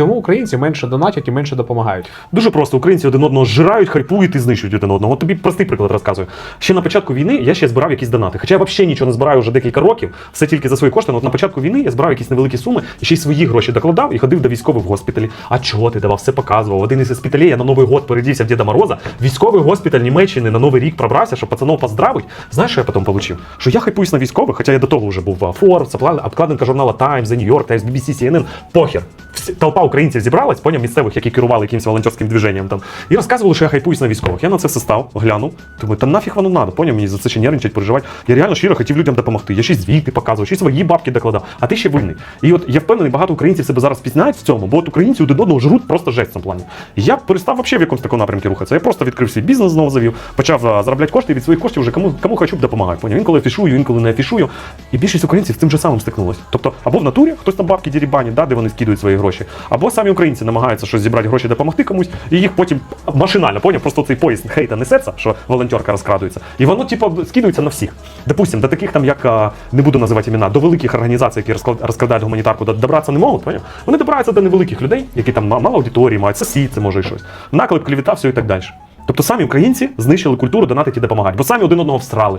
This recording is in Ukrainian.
Чому українці менше донатять і менше допомагають? Дуже просто українці один одного зжирають, хайпують і знищують один одного. От тобі простий приклад розказую. Ще на початку війни я ще збирав якісь донати. Хоча я взагалі нічого не збираю вже декілька років, все тільки за свої кошти. Ну, от на початку війни я збирав якісь невеликі суми і ще й свої гроші докладав і ходив до військових в госпіталі. А чого ти давав? Все показував. Один із госпіталей я на Новий год передівся в Діда Мороза. Військовий госпіталь Німеччини на Новий рік пробрався, щоб пацанов поздравить. Знаєш, що я потім получив? Що я хайпуюсь на військових, хоча я до того вже був в Forbes, обкладинка журнала Times, The New York Times, BBC, CNN. Похер. Толпа українців зібралась, поняв місцевих, які керували якимось волонтерським движенням там, і розказували, що я хайпуюсь на військових. Я на це все став, глянув. Думаю, та нафіг воно надо, поняв мені за це ще нервничать, переживати. Я реально щиро хотів людям допомогти. Я й звіти показував, й свої бабки докладав, а ти ще винний. І от я впевнений, багато українців себе зараз пізнають в цьому, бо от українці один одного жруть просто жесть в цьому плані. Я перестав взагалі в якомусь такому напрямку рухатися. Я просто відкрив свій бізнес знову завів, почав а, заробляти кошти і від своїх коштів вже кому кому хочу допомагати. Поняв? Інколи афішую, інколи не афішую. І більшість українців з цим же самим стикнулося. Тобто, або в натурі хтось там бабки дірібані, да, де вони скидують свої гроші, або самі українці намагаються щось зібрати гроші, допомогти комусь, і їх потім машинально, поняв, просто цей поїзд хейта несеться, що волонтерка розкрадується. І воно, типу, скидується на всіх. Допустим, до таких там, як не буду називати імена, до великих організацій, які розкрадають гуманітарку, добратися не можуть, поняв? Вони добираються до невеликих людей, які там мало аудиторії мають, сусід, це може і щось. Наклеп, клівіта, все і так далі. Тобто самі українці знищили культуру донатити і допомагати, бо самі один одного всрали.